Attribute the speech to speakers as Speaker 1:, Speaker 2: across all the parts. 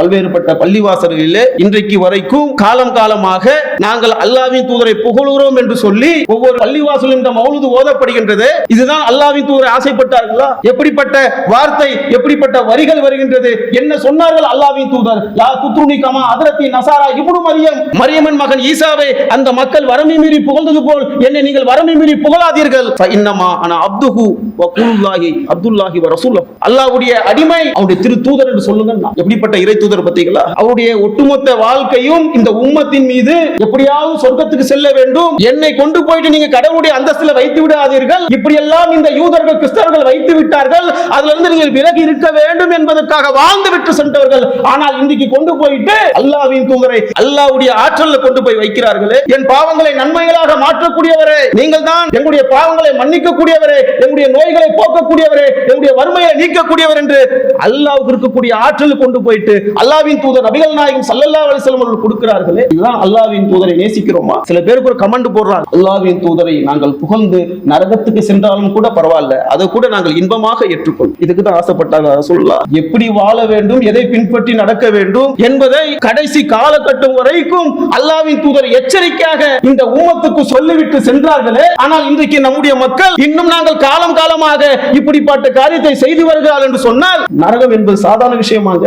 Speaker 1: பல்வேறுபட்ட பள்ளிவாசல்களிலே இன்றைக்கு வரைக்கும் காலம் காலமாக நாங்கள் அல்லாவின் தூதரை புகழுகிறோம் என்று சொல்லி ஒவ்வொரு பள்ளிவாசலும் இந்த மௌலுது ஓதப்படுகின்றது. இதுதான் அல்லாவின் தூதரை ஆசைப்பட்டார்களா? எப்படிப்பட்ட வார்த்தை எப்படிப்பட்ட வரிகள் வருகின்றது? என்ன சொன்னார்கள் அல்லாவின் தூதர்? லா துத்ருனி கமா அதரத்தி நசாரா இப்னு மரியம். மரியமன் மகன் ஈசாவை அந்த மக்கள் வரமை மீறி புகழ்ந்தது போல் என்னை நீங்கள் வரமை மீறி புகழாதீர்கள். இன்னமா ஆனா அப்துஹு வகுல்லாஹி அப்துல்லாஹி வ ரசூல் அல்லாஹ்வுடைய அடிமை அவருடைய திரு தூதர் என்று சொல்லுங்க எப்படிப்பட்ட இறை தூதர் பார்த்தீங்களா அவருடைய ஒட்டுமொத்த வாழ்க்கையும் இந்த உம்மத்தின் மீது எப்படியாவது சொர்க்கத்துக்கு செல்ல வேண்டும். என்னை கொண்டு போயிட்டு நீங்க கடவுளுடைய அந்தஸ்தில் வைத்து விடாதீர்கள். இப்படி எல்லாம் இந்த யூதர்கள் கிறிஸ்தவர்கள் வைத்து விட்டார்கள். அதுல இருந்து நீங்கள் விலகி இருக்க வேண்டும் என்பதற்காக வாழ்ந்து விட்டு சென்றவர்கள். ஆனால் இன்றைக்கு கொண்டு போயிட்டு அல்லாவின் தூதரை அல்லாவுடைய ஆற்றல்ல கொண்டு போய் வைக்கிறார்களே. என் பாவங்களை நன்மைகளாக மாற்றக்கூடியவரே. நீங்கள் தான் எங்களுடைய பாவங்களை மன்னிக்கக்கூடியவரே. எங்களுடைய நோய்களை போக்கக்கூடியவரே. எங்களுடைய வறுமையை நீக்கக்கூடியவர் என்று அல்லாவுக்கு இருக்கக்கூடிய ஆற்றல் கொண்டு போயிட்டு அல்லாவின் தூதர் நபிகள் நாயகம் சல்லல்லா அலிசல்லம் அவர்கள் கொடுக்கிறார்களே இதுதான் அல்லாவின் தூதரை நேசிக்கிறோமா? சில பேருக்கு ஒரு கமெண்ட் போடுறாங்க அல்லாவின் தூதரை நாங்கள் புகழ்ந்து நரகத்துக்கு சென்றாலும் கூட பரவாயில்ல அதை கூட நாங்கள் இன்பமாக ஏற்றுக்கொள்ளும் இதுக்கு தான் ஆசைப்பட்டாங்க சொல்லலாம் எப்படி வாழ வேண்டும் எதை பின்பற்றி நடக்க வேண்டும் என்பதை கடைசி காலகட்டம் வரைக்கும் அல்லாவின் தூதர் எச்சரிக்கையாக இந்த ஊமத்துக்கு சொல்லிவிட்டு சென்றார்களே. ஆனால் இன்றைக்கு நம்முடைய மக்கள் இன்னும் நாங்கள் காலம் காலமாக இப்படிப்பட்ட காரியத்தை செய்து வருகிறார்கள் என்று சொன்னால் நரகம் என்பது சாதாரண விஷயமாக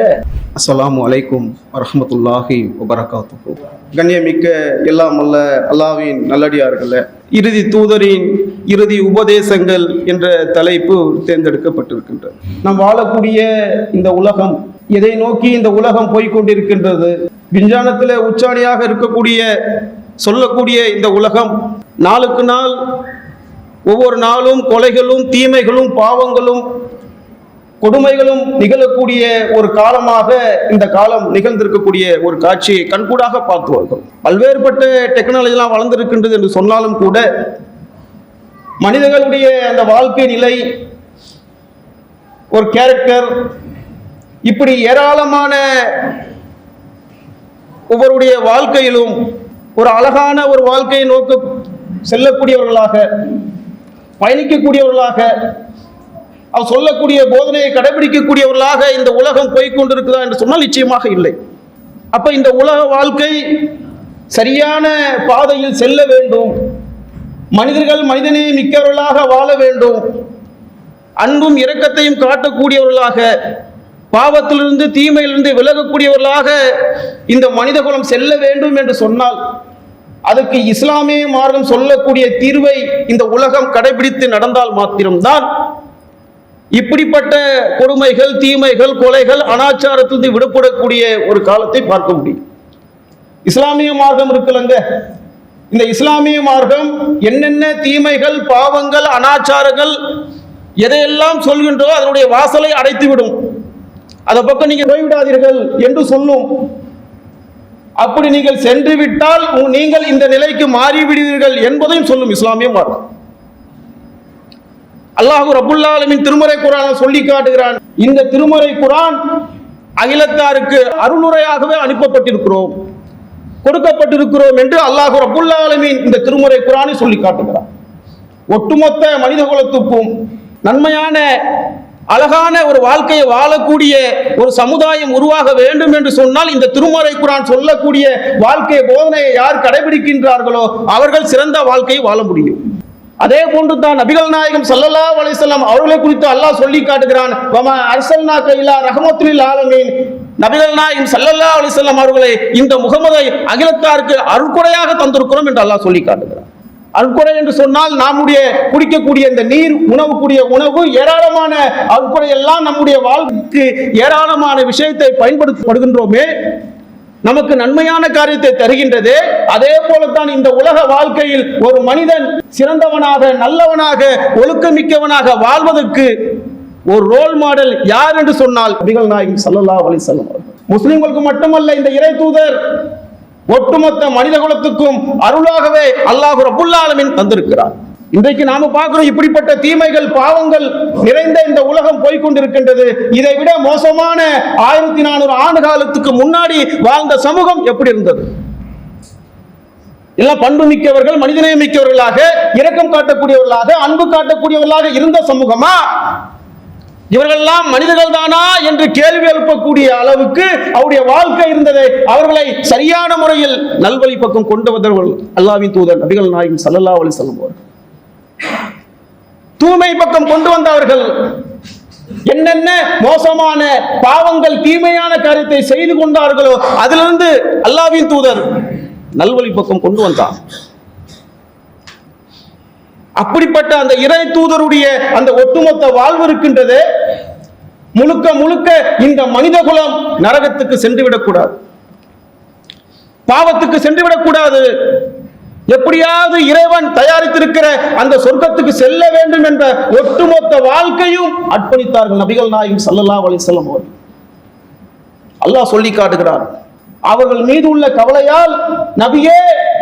Speaker 1: அஸ்ஸலாமு அலைக்கும் வரமத்துல்லாஹி வபரகாத்துஹு. கண்ணியமிக்க எல்லாம் அல்ல அல்லாவின் நல்லடியார்கள இறுதி தூதரின் இறுதி உபதேசங்கள் என்ற தலைப்பு தேர்ந்தெடுக்கப்பட்டிருக்கின்றது. நாம் வாழக்கூடிய இந்த உலகம் எதை நோக்கி இந்த உலகம் போய்கொண்டிருக்கின்றது விஞ்ஞானத்தில் உச்சாணியாக இருக்கக்கூடிய சொல்லக்கூடிய இந்த உலகம் நாளுக்கு நாள் ஒவ்வொரு நாளும் கொலைகளும் தீமைகளும் பாவங்களும் கொடுமைகளும் நிகழக்கூடிய ஒரு காலமாக இந்த காலம் நிகழ்ந்திருக்கக்கூடிய ஒரு காட்சியை கண்கூடாக பார்த்து வருகிறோம். பல்வேறுபட்ட டெக்னாலஜிலாம் வளர்ந்திருக்கின்றது என்று சொன்னாலும் கூட மனிதர்களுடைய அந்த வாழ்க்கை நிலை ஒரு கேரக்டர் இப்படி ஏராளமான ஒவ்வொருடைய வாழ்க்கையிலும் ஒரு அழகான ஒரு வாழ்க்கையை நோக்க செல்லக்கூடியவர்களாக பயணிக்கக்கூடியவர்களாக அவர் சொல்லக்கூடிய போதனையை கடைபிடிக்கக்கூடியவர்களாக இந்த உலகம் போய்க்கொண்டிருக்குதா என்று சொன்னால் நிச்சயமாக இல்லை. அப்ப இந்த உலக வாழ்க்கை சரியான பாதையில் செல்ல வேண்டும். மனிதர்கள் மனிதனே மிக்கவர்களாக வாழ வேண்டும். அன்பும் இரக்கத்தையும் காட்டக்கூடியவர்களாக பாவத்திலிருந்து தீமையிலிருந்து விலகக்கூடியவர்களாக இந்த மனிதகுலம் செல்ல வேண்டும் என்று சொன்னால் அதற்கு இஸ்லாமிய மார்க்கம் சொல்லக்கூடிய தீர்வை இந்த உலகம் கடைபிடித்து நடந்தால் மாத்திரம்தான் இப்படிப்பட்ட கொடுமைகள் தீமைகள் கொலைகள் அனாச்சாரத்திலிருந்து விடுபடக்கூடிய ஒரு காலத்தை பார்க்க முடியும். இஸ்லாமிய மார்க்கம் இருக்குல்லங்க. இந்த இஸ்லாமிய மார்க்கம் என்னென்ன தீமைகள் பாவங்கள் அனாச்சாரங்கள் எதையெல்லாம் சொல்கின்றோ அதனுடைய வாசலை அடைத்துவிடும். அதை பக்கம் நீங்க போய்விடாதீர்கள் என்று சொல்லும். அப்படி நீங்கள் சென்று விட்டால் நீங்கள் இந்த நிலைக்கு மாறிவிடுவீர்கள் என்பதையும் சொல்லும் இஸ்லாமிய மார்க்கம். அல்லாஹு ரபுல்லா ஆலமின் திருமறை குரான் சொல்லி காட்டுகிறான். இந்த திருமறை குரான் அகிலத்தாருக்கு அருளுரையாகவே அனுப்பப்பட்டிருக்கிறோம். கொடுக்கப்பட்டிருக்கிறோம் என்று அல்லாஹு ரபுல்லாலமின் இந்த திருமுறை குரானை சொல்லி காட்டுகிறான். ஒட்டுமொத்த மனித குலத்துக்கும் நன்மையான அழகான ஒரு வாழ்க்கையை வாழக்கூடிய ஒரு சமுதாயம் உருவாக வேண்டும் என்று சொன்னால் இந்த திருமறை குரான் சொல்லக்கூடிய வாழ்க்கை போதனையை யார் கடைபிடிக்கின்றார்களோ அவர்கள் சிறந்த வாழ்க்கையை வாழ முடியும். அதே போன்று தான் நபிகள் நாயகம் சல்லல்லா அலிசல்லாம் அவர்களை குறித்து அல்லாஹ் சொல்லி காட்டுகிறான். வமா கைலா ரஹமத்துலில் ஆலமீன். நபிகள் நாயகம் சல்லல்லா அலிசல்லாம் அவர்களை இந்த முகமதை அகிலத்தாருக்கு அருள்குறையாக தந்திருக்கிறோம் என்று அல்லாஹ் சொல்லி காட்டுகிறான். அருட்கொடை என்று சொன்னால் நம்முடைய குடிக்கக்கூடிய இந்த நீர் உணவுக்கூடிய உணவு ஏராளமான அருட்கொடை எல்லாம் நம்முடைய வாழ்வுக்கு ஏராளமான விஷயத்தை பயன்படுத்தப்படுகின்றோமே. நமக்கு நன்மையான காரியத்தை தருகின்றது. அதே போலத்தான் இந்த உலக வாழ்க்கையில் ஒரு மனிதன் சிறந்தவனாக நல்லவனாக ஒழுக்கமிக்கவனாக வாழ்வதற்கு ஒரு ரோல் மாடல் யார் என்று சொன்னால் நபிகள் நாயகம் ஸல்லல்லாஹு அலி சொல்லம் முஸ்லிம்களுக்கு மட்டுமல்ல இந்த இறை தூதர் ஒட்டுமொத்த மனித குலத்துக்கும் அருளாகவே அல்லாஹு ரபுல் தந்திருக்கிறார். இன்றைக்கு நாம பார்க்கிறோம் இப்படிப்பட்ட தீமைகள் பாவங்கள் நிறைந்த இந்த உலகம் போய்கொண்டிருக்கின்றது. இதை விட மோசமான ஆயிரத்தி நானூறு ஆண்டு காலத்துக்கு முன்னாடி வாழ்ந்த சமூகம் எப்படி இருந்தது? எல்லாம் பண்பு மிக்கவர்கள் மனிதநேயம் மிக்கவர்களாக இரக்கம் காட்டக்கூடியவர்களாக அன்பு காட்டக்கூடியவர்களாக இருந்த சமூகமா? இவர்கள்லாம் மனிதர்கள் தானா என்று கேள்வி எழுப்பக்கூடிய அளவுக்கு அவருடைய வாழ்க்கை இருந்ததை அவர்களை சரியான முறையில் நல்வழி பக்கம் கொண்டு வந்தவர்கள் அல்லாவின் தூதர் நபிகள் நாயகம் சல்லல்லா அலி அவர்கள். தூய்மை பக்கம் கொண்டு வந்தவர்கள் என்னென்ன மோசமான பாவங்கள் தீமையான காரியத்தை செய்து கொண்டார்களோ அதிலிருந்து அல்லாவின் தூதர் நல்வழி பக்கம் கொண்டு வந்தார் அப்படிப்பட்ட அந்த இறை தூதருடைய அந்த ஒட்டுமொத்த வாழ்வு இருக்கின்றது. முழுக்க முழுக்க இந்த மனித குலம் நரகத்துக்கு சென்று விடக்கூடாது. பாவத்துக்கு சென்று விடக்கூடாது. எப்படியாவது இறைவன் தயாரித்திருக்கிற அந்த சொர்க்கத்துக்கு செல்ல வேண்டும் என்ற ஒட்டுமொத்த வாழ்க்கையும் அர்ப்பணித்தார்கள் நபிகள் நாயகம் சல்லல்லா அலைஹி வஸல்லம் அவர்கள். அல்லாஹ் சொல்லி காட்டுகிறார் அவர்கள் மீது உள்ள கவலையால் நபியே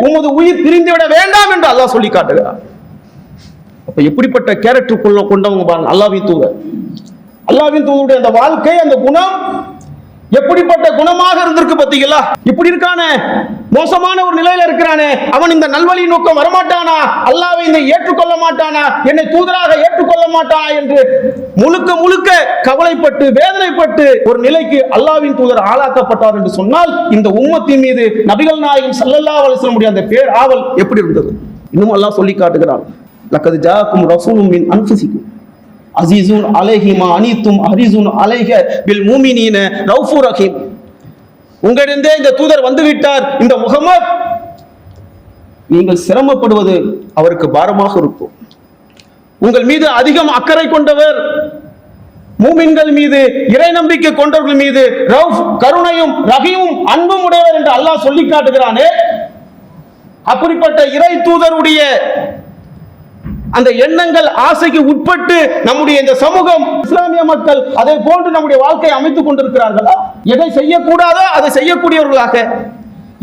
Speaker 1: உமது உயிர் பிரிந்துவிட வேண்டாம் என்று அல்லாஹ் சொல்லி காட்டுகிறார் அப்ப எப்படிப்பட்ட கேரக்டர் கொள்ள கொண்டவங்க பாருங்க அல்லாவின் தூதர். அல்லாவின் தூதருடைய அந்த வாழ்க்கை அந்த குணம் எப்படிப்பட்ட குணமாக இருந்திருக்கு பார்த்தீங்களா? இப்படி இருக்கானே மோசமான ஒரு நிலையில இருக்கிறானே அவன் இந்த நல்வழி நோக்கம் வரமாட்டானா? அல்லாவை இந்த ஏற்றுக்கொள்ள மாட்டானா? என்னை தூதராக ஏற்றுக்கொள்ள மாட்டானா என்று முழுக்க முழுக்க கவலைப்பட்டு வேதனைப்பட்டு ஒரு நிலைக்கு அல்லாவின் தூதர் ஆளாக்கப்பட்டார் என்று சொன்னால் இந்த உம்மத்தின் மீது நபிகள் நாயகம் சல்லல்லா அலைஹி வஸல்லம் அந்த பேர் ஆவல் எப்படி இருந்தது? இன்னும் அல்லாஹ் சொல்லி காட்டுகிறான். லக்கது ஜாக்கும் ரசூலும் மின் அன்புசிக்கும் அசீசுன் அலைஹிமா அனித்தும் ஹரிசுன் அலைஹ பில் மூமினீன ரவுஃபுர் ரஹீம். உங்களிடந்தே இந்த தூதர் வந்துவிட்டார் இந்த முகமது. நீங்கள் சிரமப்படுவது அவருக்கு பாரமாக இருக்கும். உங்கள் மீது அதிகம் அக்கறை கொண்டவர் மூமின்கள் மீது இறை நம்பிக்கை கொண்டவர்கள் மீது ரவுஃப் கருணையும் ரஹீமும் அன்பும் உடையவர் என்று அல்லாஹ் சொல்லி காட்டுகிறானே. அப்படிப்பட்ட இறை தூதருடைய அந்த எண்ணங்கள் ஆசைக்கு உட்பட்டு நம்முடைய இந்த சமூகம் இஸ்லாமிய மக்கள் அதை போன்று நம்முடைய வாழ்க்கையை அமைத்துக் கொண்டிருக்கிறார்களா? எதை செய்யக்கூடாதோ அதை செய்யக்கூடியவர்களாக.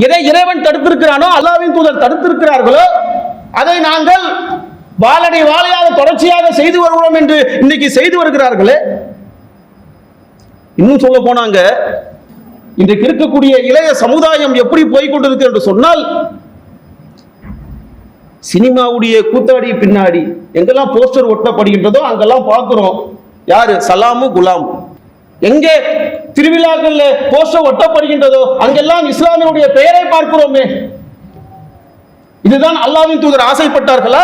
Speaker 1: எதை இறைவன் தடுத்திருக்கிறானோ அல்லாவின் தூதர் தடுத்திருக்கிறார்களோ அதை நாங்கள் வாழடை வாழையாக தொடர்ச்சியாக செய்து வருகிறோம் என்று இன்னைக்கு செய்து வருகிறார்களே. இன்னும் சொல்ல போனாங்க இன்றைக்கு இருக்கக்கூடிய இளைய சமுதாயம் எப்படி போய்கொண்டிருக்கு என்று சொன்னால் சினிமாவுடைய கூத்தாடி பின்னாடி எங்கெல்லாம் போஸ்டர் ஒட்டப்படுகின்றதோ அங்கெல்லாம் பார்க்குறோம். யாரு? சலாமு குலாம். எங்கே திருவிழாக்கள்ல போஸ்டர் ஒட்டப்படுகின்றதோ அங்கெல்லாம் இஸ்லாமியுடைய பெயரை பார்க்கிறோமே. இதுதான் அல்லாவின் தூதர் ஆசைப்பட்டார்களா?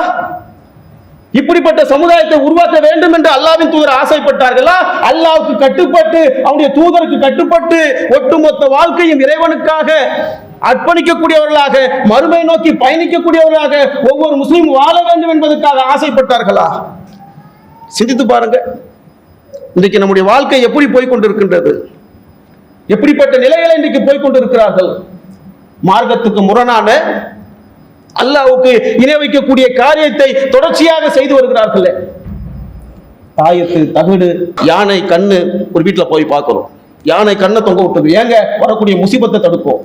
Speaker 1: இப்படிப்பட்ட சமுதாயத்தை உருவாக்க வேண்டும் என்று அல்லாவின் தூதர் ஆசைப்பட்டார்களா? அல்லாவுக்கு கட்டுப்பட்டு அவனுடைய தூதருக்கு கட்டுப்பட்டு ஒட்டுமொத்த வாழ்க்கையும் இறைவனுக்காக அர்ப்பணிக்கக்கூடியவர்களாக மறுமை நோக்கி பயணிக்கக்கூடியவர்களாக ஒவ்வொரு முஸ்லீம் வாழ வேண்டும் என்பதற்காக ஆசைப்பட்டார்களா? சிந்தித்து பாருங்க. இன்றைக்கு நம்முடைய வாழ்க்கை எப்படி போய்கொண்டிருக்கின்றது எப்படிப்பட்ட நிலைகளை இன்றைக்கு போய்கொண்டிருக்கிறார்கள் மார்க்கத்துக்கு முரணான அல்லாவுக்கு இணை வைக்கக்கூடிய காரியத்தை தொடர்ச்சியாக செய்து வருகிறார்களே. தாயத்து தகுடு யானை கண்ணு ஒரு வீட்டில் போய் பார்க்குறோம். யானை கண்ணை தொங்க விட்டது. ஏங்க? வரக்கூடிய முசிபத்தை தடுக்கும்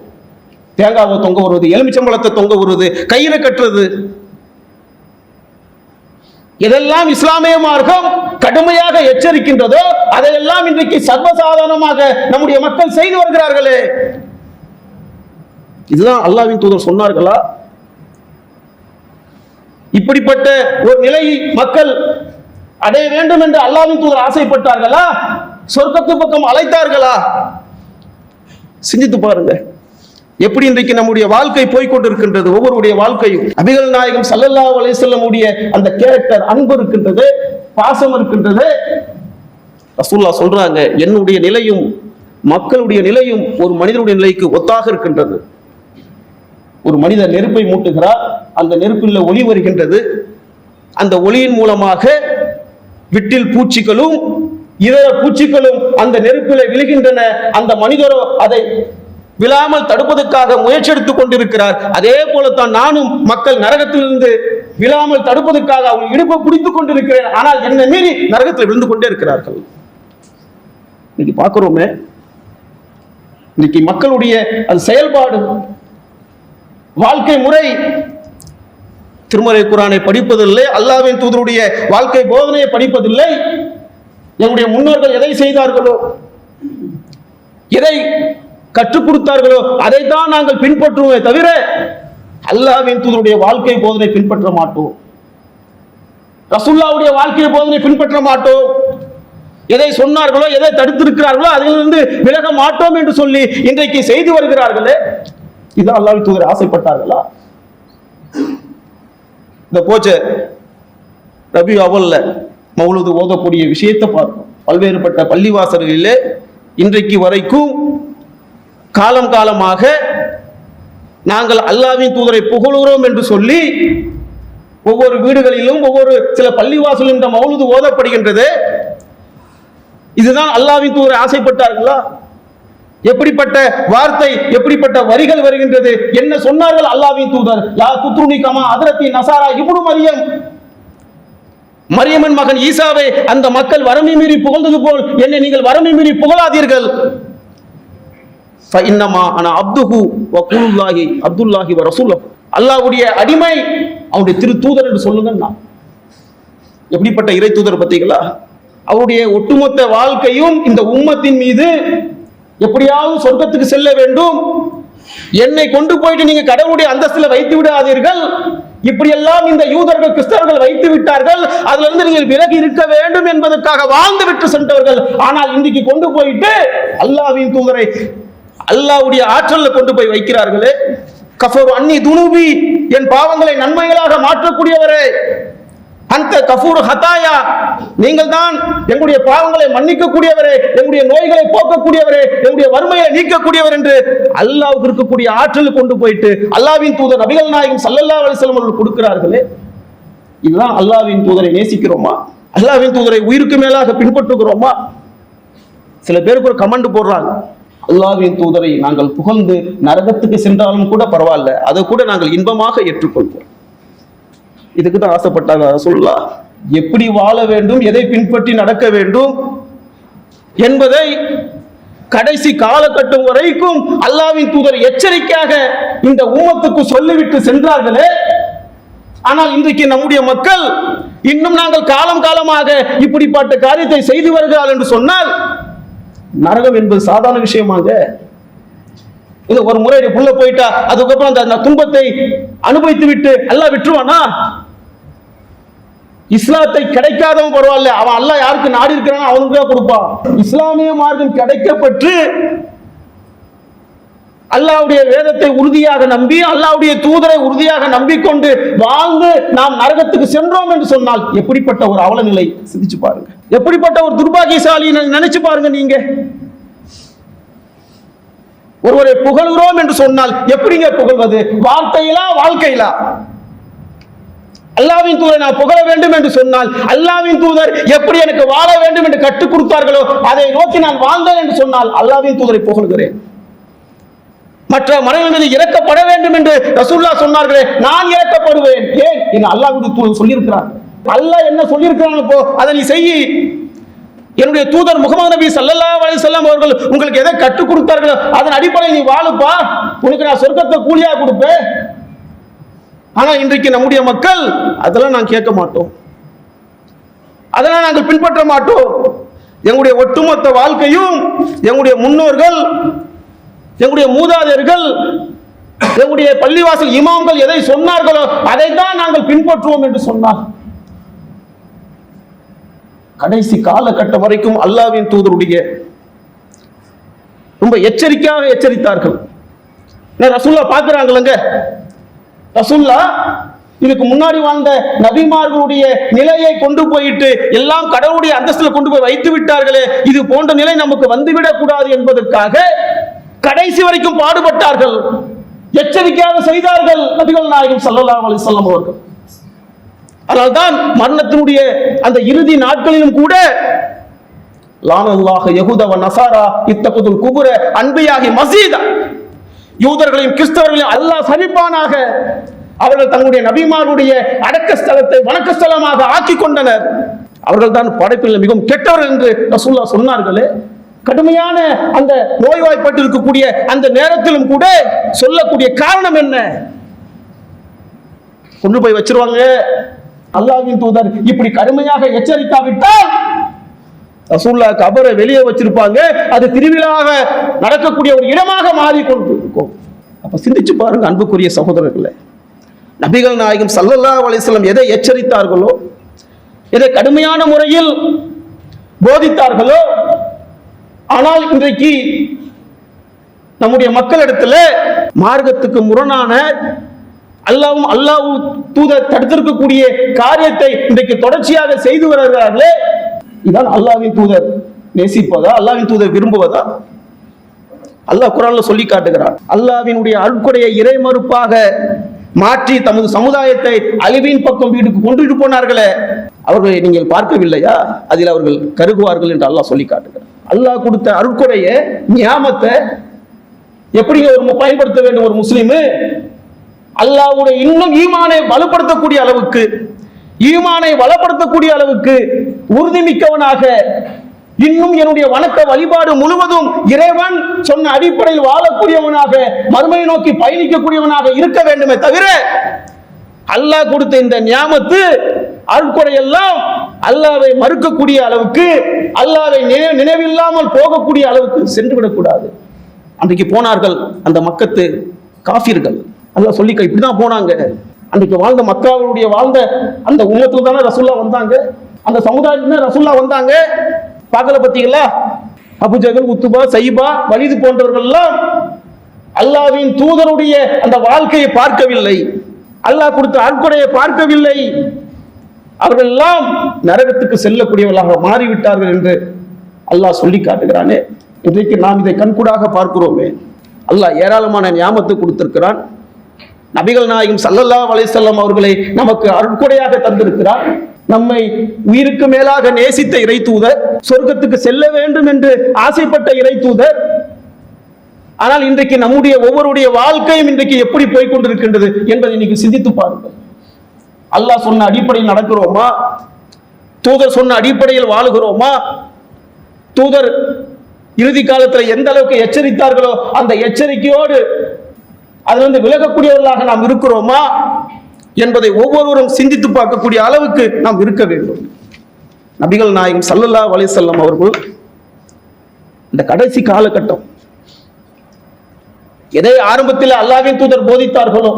Speaker 1: தேங்காவை தொங்க வருவது எலுமிச்சம்பழத்தை தொங்க வருவது கயிறை கட்டுறது. எதெல்லாம் இஸ்லாமிய மார்க்கம் கடுமையாக எச்சரிக்கின்றதோ அதையெல்லாம் இன்றைக்கு சர்வசாதாரணமாக நம்முடைய மக்கள் செய்து வருகிறார்களே. இதுதான் அல்லாவின் தூதர் சொன்னார்களா? இப்படிப்பட்ட ஒரு நிலையை மக்கள் அடைய வேண்டும் என்று அல்லாவின் தூதர் ஆசைப்பட்டார்களா? சொர்க்கத்து பக்கம் அழைத்தார்களா? சிந்தித்து பாருங்க. எப்படி இன்றைக்கு நம்முடைய வாழ்க்கை போய்கொண்டிருக்கின்றது? ஒவ்வொருடைய வாழ்க்கையும். அபிகள் நாயகம் சல்லல்லா வலை வஸல்லம் அந்த கேரக்டர் அன்பு இருக்கின்றது பாசம் இருக்கின்றது. ரசூல்லா சொல்றாங்க என்னுடைய நிலையும் மக்களுடைய நிலையும் ஒரு மனிதனுடைய நிலைக்கு ஒத்தாக இருக்கின்றது. ஒரு மனிதர் நெருப்பை மூட்டுகிறார் அந்த நெருப்பில் ஒளி வருகின்றது. அந்த ஒளியின் மூலமாக விட்டில் பூச்சிகளும் இதர பூச்சிகளும் அந்த நெருப்பில் விழுகின்றன. அந்த மனிதரோ அதை விழாமல் தடுப்பதற்காக முயற்சி எடுத்துக் கொண்டிருக்கிறார். அதே போலத்தான் நானும் மக்கள் நரகத்திலிருந்து விழாமல் தடுப்பதற்காக அவங்க இடுப்பை பிடித்துக் கொண்டிருக்கிறேன். ஆனால் என்னை மீறி நரகத்தில் விழுந்து கொண்டே இருக்கிறார்கள். இன்னைக்கு பார்க்கிறோமே இன்னைக்கு மக்களுடைய அது செயல்பாடு வாழ்க்கை முறை திருமலை குரானை படிப்பதில்லை அல்லாவின் தூதருடைய வாழ்க்கை போதனையை படிப்பதில்லை. என்னுடைய முன்னோர்கள் எதை செய்தார்களோ எதை கற்றுக் கொடுத்தார்களோ அதைத்தான் நாங்கள் பின்பற்றுவோமே தவிர அல்லாவின் தூதருடைய வாழ்க்கை போதனை பின்பற்ற மாட்டோம். ரசுல்லாவுடைய வாழ்க்கை போதனை பின்பற்ற மாட்டோம். எதை சொன்னார்களோ எதை தடுத்திருக்கிறார்களோ அதிலிருந்து விலக மாட்டோம் என்று சொல்லி இன்றைக்கு செய்து வருகிறார்களே. இது அல்லாஹ் தூதர் ஆசைப்பட்டார்களா? இந்த போச்ச ரபி அவல்ல மௌலது ஓதக்கூடிய விஷயத்தை பார்ப்போம். பல்வேறுபட்ட பள்ளிவாசல்களிலே இன்றைக்கு வரைக்கும் காலம் காலமாக நாங்கள் அல்லாவின் தூதரை புகழுகிறோம் என்று சொல்லி ஒவ்வொரு வீடுகளிலும் ஒவ்வொரு சில பள்ளிவாசலும் இந்த மௌலுது ஓதப்படுகின்றது. இதுதான் அல்லாவின் தூதரை ஆசைப்பட்டார்களா? எப்படிப்பட்ட வார்த்தை எப்படிப்பட்ட வரிகள் வருகின்றது? என்ன சொன்னார்கள் அல்லாவின் தூதர்? யா துத்ருனி கமா நசாரா இவ்வளவு மரியம். மரியமன் மகன் ஈசாவை அந்த மக்கள் வரமை மீறி புகழ்ந்தது போல் என்னை நீங்கள் வரமை மீறி புகழாதீர்கள். ஃபைன்னமா ஆனா அப்துஹு வ அப்துல்லாஹி வ ரசூலுஹு அல்லாஹ்வுடைய அடிமை அவனுடைய திரு தூதர் என்று சொல்லுங்கன்னா எப்படிப்பட்ட இறை தூதர் பார்த்தீங்களா? அவருடைய ஒட்டுமொத்த வாழ்க்கையும் இந்த உம்மத்தின் மீது எப்படியாவது சொர்க்கத்துக்கு செல்ல வேண்டும். என்னை கொண்டு போயிட்டு நீங்க கடவுளுடைய அந்தஸ்துல வைத்து விடாதீர்கள். இப்படியெல்லாம் இந்த யூதர்கள் கிறிஸ்தவர்கள் வைத்து விட்டார்கள். அதுல இருந்து நீங்கள் விலகி இருக்க வேண்டும் என்பதற்காக வாழ்ந்து விட்டு சென்றவர்கள். ஆனால் இன்றைக்கு கொண்டு போயிட்டு அல்லாஹ்வின் தூதரை அல்லாவுடைய ஆற்றல்ல கொண்டு போய் வைக்கிறார்களே. கஃபர் அன்னி துணுபி என் பாவங்களை நன்மைகளாக மாற்றக்கூடியவரே. அந்த கஃபூர் ஹதாயா நீங்கள் தான் எங்களுடைய பாவங்களை மன்னிக்கக்கூடியவரே எங்களுடைய நோய்களை போக்கக்கூடியவரே எங்களுடைய வறுமையை நீக்கக்கூடியவர் என்று அல்லாவுக்கு இருக்கக்கூடிய ஆற்றல் கொண்டு போயிட்டு அல்லாஹ்வின் தூதர் நபிகள் நாயகம் சல்லல்லா அலைஹி அவர்கள் கொடுக்கிறார்களே. இதுதான் அல்லாஹ்வின் தூதரை நேசிக்கிறோமா? அல்லாவின் தூதரை உயிருக்கு மேலாக பின்பற்றுகிறோமா? சில பேருக்கு ஒரு கமெண்ட் போடுறாங்க. அல்லாவின் தூதரை நாங்கள் புகழ்ந்து நரகத்துக்கு சென்றாலும் கூட பரவாயில்ல. அதை கூட நாங்கள் இன்பமாக ஏற்றுக்கொள்வோம். இதுக்கு தான் ஆசைப்பட்டாங்க ரசூல்லா எப்படி வாழ வேண்டும் எதை பின்பற்றி நடக்க வேண்டும் என்பதை கடைசி காலகட்டம் வரைக்கும் அல்லாஹ்வின் தூதர் எச்சரிக்கையாக இந்த உம்மத்துக்கு சொல்லிவிட்டு சென்றார்களே. ஆனால் இன்றைக்கு நம்முடைய மக்கள் இன்னும் நாங்கள் காலம் காலமாக இப்படிப்பட்ட காரியத்தை செய்து வருகிறார்கள் என்று சொன்னால் நரகம் என்பது சாதாரண விஷயமாக இது ஒரு முறை புள்ள போயிட்டா அதுக்கப்புறம் அந்த- அந்த துன்பத்தை அனுபவித்து விட்டு எல்லாம் விட்டுருவானா? இஸ்லாத்தை கிடைக்காதவன் பரவாயில்ல. அவன் அல்லாஹ் யாருக்கு நாடி இருக்கிறானோ அவனுக்கு தான் கொடுப்பான். இஸ்லாமிய மார்க்கம் கிடைக்கப்பட்டு அல்லாவுடைய வேதத்தை உறுதியாக நம்பி அல்லாவுடைய தூதரை உறுதியாக நம்பிக்கொண்டு வாழ்ந்து நாம் நரகத்துக்கு சென்றோம் என்று சொன்னால் எப்படிப்பட்ட ஒரு அவல நிலை சிந்திச்சு பாருங்க. எப்படிப்பட்ட ஒரு துர்பாகியசாலி நினைச்சு பாருங்க நீங்க. ஒருவரை புகழ்கிறோம் என்று சொன்னால் எப்படிங்க புகழ்வது? வார்த்தையிலா வாழ்க்கையிலா? அல்லாவின் தூதரை நான் புகழ வேண்டும் என்று சொன்னால் அல்லாவின் தூதர் எப்படி எனக்கு வாழ வேண்டும் என்று கற்றுக் கொடுத்தார்களோ அதை நோக்கி நான் வாழ்ந்தேன் என்று சொன்னால் அல்லாவின் தூதரை புகழ்கிறேன். மற்ற மனைவி மீது இறக்கப்பட வேண்டும் என்று ரசூல்லா சொன்னார்களே நான் இறக்கப்படுவேன். ஏன்? என் அல்லாஹுடைய தூதர் சொல்லியிருக்கிறார் அல்லாஹ் என்ன சொல்லியிருக்கிறான் இப்போ அதை நீ செய். என்னுடைய தூதர் முகமது நபி சல்லல்லா அலைஹி வஸல்லம் அவர்கள் உங்களுக்கு எதை கற்றுக் கொடுத்தார்களோ அதன் அடிப்படையில் நீ வாழுப்பா உனக்கு நான் சொர்க்கத்தை கூலியா கொடுப்பேன். ஆனா இன்றைக்கு நம்முடைய மக்கள் அதெல்லாம் நான் கேட்க மாட்டோம். அதெல்லாம் நாங்கள் பின்பற்ற மாட்டோம். எங்களுடைய ஒட்டுமொத்த வாழ்க்கையும் எங்களுடைய முன்னோர்கள் எங்களுடைய மூதாதையர்கள் எங்களுடைய பள்ளிவாசல் இமாம்கள் எதை சொன்னார்களோ அதைத்தான் நாங்கள் பின்பற்றுவோம் என்று சொன்னார். கடைசி காலகட்டம் வரைக்கும் அல்லாவின் தூதருடைய ரொம்ப எச்சரிக்கையாக எச்சரித்தார்கள். என்ன ரசூல்லா பார்க்கிறாங்களங்க ரசூல்லா இதுக்கு முன்னாடி வாழ்ந்த நபிமார்களுடைய நிலையை கொண்டு போயிட்டு எல்லாம் கடவுளுடைய அந்தஸ்தில் கொண்டு போய் வைத்து விட்டார்களே இது போன்ற நிலை நமக்கு வந்துவிடக் கூடாது என்பதற்காக கடைசி வரைக்கும் பாடுபட்டார்கள். எச்சரிக்கையாக செய்தார்கள் நபிகள் நாயகம் ஸல்லல்லாஹு அலைஹி வஸல்லம் அவர்கள். அதனால்தான் மரணத்தினுடைய அந்த இறுதி நாட்களிலும் கூட லானல்லாஹ யஹூத நசாரா இத்தகுதுல் குபுர அன்பியாகி மசீதா. யூதர்களையும் கிறிஸ்தவர்களையும் அல்லாஹ் சரிப்பானாக அவர்கள் தங்களுடைய நபிமாருடைய அடக்க ஸ்தலத்தை வணக்க ஸ்தலமாக ஆக்கி கொண்டனர். அவர்கள் தான் படைப்பில் மிகவும் கெட்டவர்கள் என்று ரசூல்லா சொன்னார்களே. கடுமையான அந்த நோய்வாய்ப்பட்டு இருக்கக்கூடிய அந்த நேரத்திலும் கூட சொல்லக்கூடிய காரணம் என்ன? கொண்டு போய் வச்சிருவாங்க. அல்லாவின் தூதர் இப்படி கடுமையாக எச்சரிக்காவிட்டால் ரசூல்லா கபரை வெளியே வச்சிருப்பாங்க. அது திருவிழாவாக நடக்கக்கூடிய ஒரு இடமாக மாறிக்கொண்டு இருக்கும் அப்ப சிந்திச்சு பாருங்க அன்புக்குரிய சகோதரர்களே. நபிகள் நாயகம் சல்லல்லா அலிஸ்லம் எதை எச்சரித்தார்களோ எதை கடுமையான முறையில் போதித்தார்களோ ஆனால் இன்றைக்கு நம்முடைய மக்களிடத்துல மார்க்கத்துக்கு முரணான அல்லாவும் அல்லாஹ் தூதர் தடுத்திருக்கக்கூடிய காரியத்தை இன்றைக்கு தொடர்ச்சியாக செய்து வருகிறார்களே. இதான் அல்லாவின் தூதர் நேசிப்பதா? அல்லாவின் தூதர் விரும்புவதா? அல்லாஹ் குரான்ல சொல்லி காட்டுகிறார். அல்லாவினுடைய அருட்கொடையை இறை மறுப்பாக மாற்றி தமது சமுதாயத்தை அழிவின் பக்கம் வீட்டுக்கு கொண்டுட்டு போனார்களே. அவர்களை நீங்கள் பார்க்கவில்லையா? அதில் அவர்கள் கருகுவார்கள் என்று அல்லாஹ் சொல்லி காட்டுகிறார். அல்லாஹ் கொடுத்த அருட்கொடையை ஞாபத்தை எப்படி ஒரு பயன்படுத்த வேண்டும் ஒரு முஸ்லீமு? அல்லாஹ்வுடைய இன்னும் ஈமானை வலுப்படுத்தக்கூடிய அளவுக்கு ஈமானை வளப்படுத்தக்கூடிய அளவுக்கு உறுதிமிக்கவனாக இன்னும் என்னுடைய வணக்க வழிபாடு முழுவதும் இறைவன் சொன்ன அடிப்படையில் வாழக்கூடியவனாக மறுமையை நோக்கி பயணிக்கக்கூடியவனாக இருக்க வேண்டுமே தவிர அல்லாஹ் கொடுத்த இந்த ஞாபத்து அருட்கொடை எல்லாம் அல்லாவை மறுக்கக்கூடிய அளவுக்கு அல்லாவை நினை- நினைவில்லாமல் போகக்கூடிய அளவுக்கு சென்று விடக்கூடாது அன்றைக்கு போனார்கள் அந்த மக்கத்து காஃபிர்கள். அல்லா சொல்லி இப்படிதான் போனாங்க. அன்றைக்கு வாழ்ந்த மக்காவுடைய வாழ்ந்த அந்த உமத்துல தானே ரசுல்லா வந்தாங்க. அந்த சமுதாயத்துல ரசுல்லா வந்தாங்க. பார்க்கல பார்த்தீங்களா? அபுஜகல் உத்துபா சைபா வலிது போன்றவர்கள் எல்லாம் அல்லாவின் தூதருடைய அந்த வாழ்க்கையை பார்க்கவில்லை. அல்லாஹ் கொடுத்த அற்கொடையை பார்க்கவில்லை. அவர்கள் எல்லாம் நரகத்துக்கு செல்லக்கூடியவர்களாக மாறிவிட்டார்கள் என்று அல்லாஹ் சொல்லி காட்டுகிறானே. இன்றைக்கு நாம் இதை கண்கூடாக பார்க்கிறோமே. அல்லாஹ் ஏராளமான ஞாபகத்தை கொடுத்திருக்கிறான். நபிகள் நாயகம் சல்லல்லா வலைசல்லம் அவர்களை நமக்கு அருட்கொடையாக தந்திருக்கிறார். நம்மை உயிருக்கு மேலாக நேசித்த இறை தூதர் சொர்க்கத்துக்கு செல்ல வேண்டும் என்று ஆசைப்பட்ட இறை தூதர். ஆனால் இன்றைக்கு நம்முடைய ஒவ்வொருடைய வாழ்க்கையும் இன்றைக்கு எப்படி போய்கொண்டிருக்கின்றது என்பதை இன்னைக்கு சிந்தித்து பாருங்கள். அல்லாஹ் சொன்ன அடிப்படையில் நடக்கிறோமா? தூதர் சொன்ன அடிப்படையில் வாழுகிறோமா? தூதர் இறுதி காலத்தில் எந்த அளவுக்கு எச்சரித்தார்களோ அந்த எச்சரிக்கையோடு அதிலிருந்து விலகக்கூடியவர்களாக நாம் இருக்கிறோமா என்பதை ஒவ்வொருவரும் சிந்தித்து பார்க்கக்கூடிய அளவுக்கு நாம் இருக்க வேண்டும். நபிகள் நாயகம் சல்லல்லா அலைஹி செல்லம் அவர்கள் இந்த கடைசி காலகட்டம் எதை ஆரம்பத்தில் அல்லாவின் தூதர் போதித்தார்களோ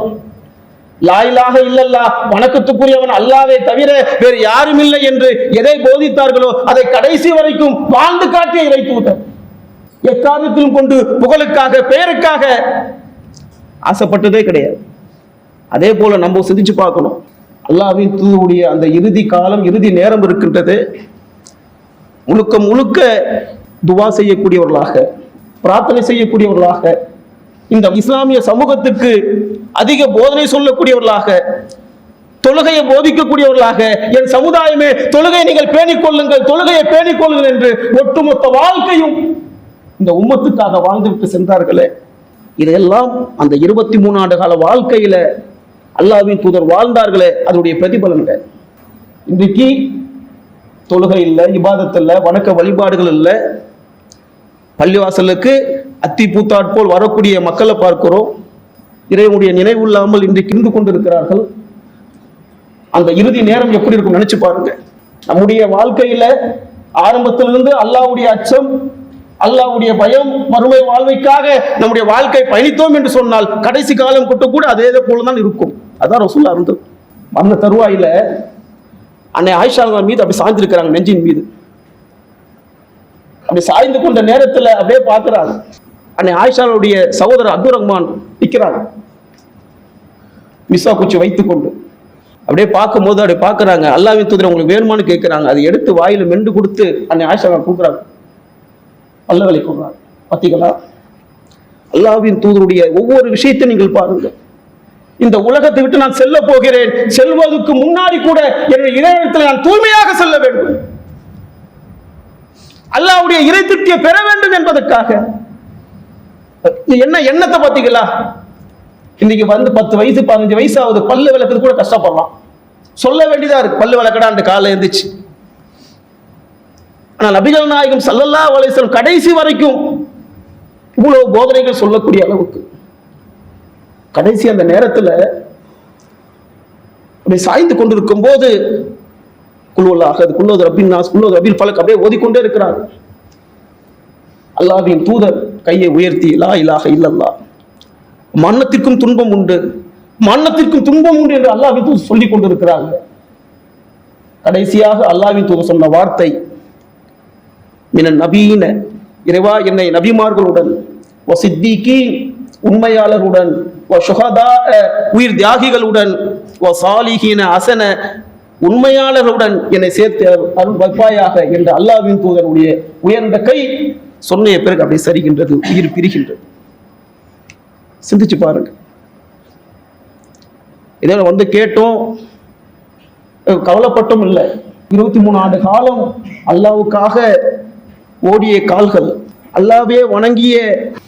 Speaker 1: லாயிலாக இல்லல்லா வணக்கத்துக்குரியவன் அல்லாவே தவிர வேறு யாரும் இல்லை என்று எதை போதித்தார்களோ அதை கடைசி வரைக்கும் வாழ்ந்து காட்டிய இறை தூதர் எக்காரணத்திலும் கொண்டு புகழுக்காக பெயருக்காக ஆசைப்பட்டதே கிடையாது. அதே போல நம்ம சிந்திச்சு பார்க்கணும். அல்லாவின் தூதுடைய அந்த இறுதி காலம் இறுதி நேரம் இருக்கின்றது. முழுக்க முழுக்க துவா செய்யக்கூடியவர்களாக பிரார்த்தனை செய்யக்கூடியவர்களாக இந்த இஸ்லாமிய சமூகத்துக்கு அதிக போதனை சொல்லக்கூடியவர்களாக தொழுகையை போதிக்கக்கூடியவர்களாக என் சமுதாயமே தொழுகையை நீங்கள் பேணிக் கொள்ளுங்கள் தொழுகையை பேணிக் கொள்ளுங்கள் என்று ஒட்டுமொத்த வாழ்க்கையும் இந்த உம்மத்துக்காக வாழ்ந்துவிட்டு சென்றார்களே. இதையெல்லாம் அந்த இருபத்தி மூணு ஆண்டு கால வாழ்க்கையில அல்லாஹ்வின் தூதர் வாழ்ந்தார்களே அதனுடைய பிரதிபலன்கள் இன்றைக்கு தொழுகை இல்லை இபாதத்தில் வணக்க வழிபாடுகள் இல்லை பள்ளிவாசலுக்கு அத்தி பூத்தாற்போல் வரக்கூடிய மக்களை பார்க்கிறோம். இறைவனுடைய நினைவு இல்லாமல் இன்றைக்கு இருந்து கொண்டிருக்கிறார்கள். அந்த இறுதி நேரம் எப்படி இருக்கும் நினைச்சு பாருங்க. நம்முடைய வாழ்க்கையில ஆரம்பத்திலிருந்து அல்லாஹ்வுடைய அச்சம் அல்லாவுடைய பயம் மறுமை வாழ்வைக்காக நம்முடைய வாழ்க்கை பயணித்தோம் என்று சொன்னால் கடைசி காலம் கொட்ட கூட அதே போல தான் இருக்கும். அதான் ரசூல்லா இருந்தது. அந்த தருவாயில அன்னை ஆயிஷா மீது அப்படி சாய்ந்திருக்கிறாங்க நெஞ்சின் மீது. அப்படி சாய்ந்து கொண்ட நேரத்துல அப்படியே பார்க்கறாங்க அன்னை ஆயிஷாவுடைய சகோதரர் அப்துல் ரஹ்மான் நிற்கிறாங்க மிஸ்ஸா குச்சி வைத்துக்கொண்டு அப்படியே பார்க்கும்போது அப்படியே பார்க்கறாங்க அல்லாவின் தூதர் உங்களுக்கு வேணுமான்னு கேட்குறாங்க. அதை எடுத்து வாயில மெண்டு கொடுத்து அன்னை ஆயிஷா கொடுக்குறாங்க பல்லவலை கொள்றாங்க பார்த்தீங்களா அல்லாவின் தூதருடைய ஒவ்வொரு விஷயத்தை நீங்கள் பாருங்கள். இந்த உலகத்தை விட்டு நான் செல்ல போகிறேன். செல்வதற்கு முன்னாடி கூட என்னுடைய இறைவனத்தில் நான் தூய்மையாக செல்ல வேண்டும். அல்லாவுடைய இறை திருப்தியை பெற வேண்டும் என்பதற்காக. என்ன எண்ணத்தை பார்த்தீங்களா? இன்னைக்கு வந்து பத்து வயசு பதினஞ்சு வயசு ஆகுது பல்லு விளக்குறது கூட கஷ்டப்படலாம் சொல்ல வேண்டியதா இருக்கு. பல்லு விளக்கடான்ட்டு காலைல எழுந்துச்சு ஆனால் நபிகள் நாயகம் சல்லல்லா அலைஹி கடைசி வரைக்கும் இவ்வளவு போதனைகள் சொல்லக்கூடிய அளவுக்கு. கடைசி அந்த நேரத்துல அப்படி சாய்ந்து கொண்டிருக்கும் போது குல்வல்லாக அது குல்லோது ரப்பின் நாஸ் குல்லோது ரபில் பலக் அப்படியே ஓதிக்கொண்டே இருக்கிறார். அல்லாவின் தூதர் கையை உயர்த்தி லா இலாக இல்லல்லா மரணத்திற்கும் துன்பம் உண்டு. மரணத்திற்கும் துன்பம் உண்டு என்று அல்லாவின் தூதர் சொல்லிக் கொண்டிருக்கிறாங்க. கடைசியாக அல்லாவின் தூதர் சொன்ன வார்த்தை என நபீன இறைவா என்னை நபிமார்களுடன் வ சித்திக்கு உண்மையாளருடன் வ சுஹதா உயிர் தியாகிகளுடன் வ சாலிகின அசன உண்மையாளர்களுடன் என்னை சேர்த்து அருள் வைப்பாயாக என்ற அல்லாஹ்வின் தூதருடைய உயர்ந்த கை சொன்ன பிறகு அப்படி சரிகின்றது உயிர் பிரிகின்றது. சிந்திச்சு பாருங்க. இதில் வந்து கேட்டோம். கவலைப்பட்டும் இல்லை. இருபத்தி மூணு ஆண்டு காலம் அல்லாவுக்காக ஓடிய கால்கள் அல்லாவே வணங்கிய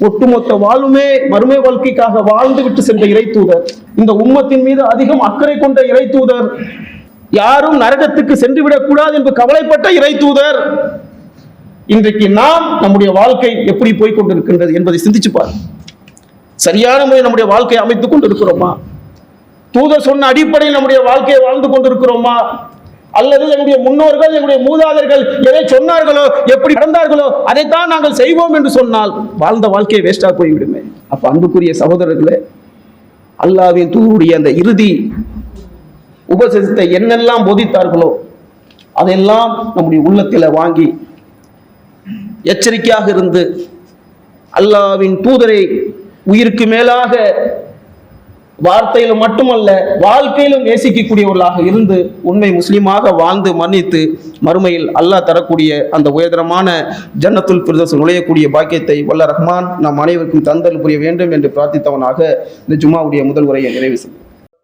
Speaker 1: ஒட்டுமொத்த வாழுமே மறுமை வாழ்க்கைக்காக வாழ்ந்து விட்டு சென்ற இறை தூதர் இந்த உம்மத்தின் மீது அதிகம் அக்கறை கொண்ட இறை தூதர் யாரும் நரகத்துக்கு சென்று விடக்கூடாது என்று கவலைப்பட்ட இறை தூதர் இன்றைக்கு நாம் நம்முடைய வாழ்க்கை எப்படி போய் கொண்டிருக்கின்றது என்பதை சிந்திச்சு சரியான முறையில் நம்முடைய வாழ்க்கையை அமைத்துக் கொண்டிருக்கிறோமா? தூதர் சொன்ன அடிப்படையில் நம்முடைய வாழ்க்கையை வாழ்ந்து கொண்டிருக்கிறோமா? அல்லது எங்களுடைய முன்னோர்கள் எங்களுடைய மூதாதர்கள் எதை சொன்னார்களோ எப்படி நடந்தார்களோ அதைத்தான் நாங்கள் செய்வோம் என்று சொன்னால் வாழ்ந்த வாழ்க்கையை வேஸ்டாக போய்விடுமே. அப்ப அன்புக்குரிய சகோதரர்களே அல்லாவின் தூருடைய அந்த இறுதி உபசரித்த என்னெல்லாம் போதித்தார்களோ அதெல்லாம் நம்முடைய உள்ளத்தில் வாங்கி எச்சரிக்கையாக இருந்து அல்லாவின் தூதரை உயிருக்கு மேலாக வார்த்தையிலும் மட்டுமல்ல வாழ்க்கையிலும் நேசிக்கக்கூடியவர்களாக இருந்து உண்மை முஸ்லீமாக வாழ்ந்து மன்னித்து மறுமையில் அல்லாஹ் தரக்கூடிய அந்த உயர்தரமான ஜன்னத்துல் பிரதோஸ் நுழையக்கூடிய பாக்கியத்தை வல்ல ரஹ்மான் நம் அனைவருக்கும் தந்தல் புரிய வேண்டும் என்று பிரார்த்தித்தவனாக இந்த ஜுமாவுடைய முதல் உரையை நிறைவு செய்யும்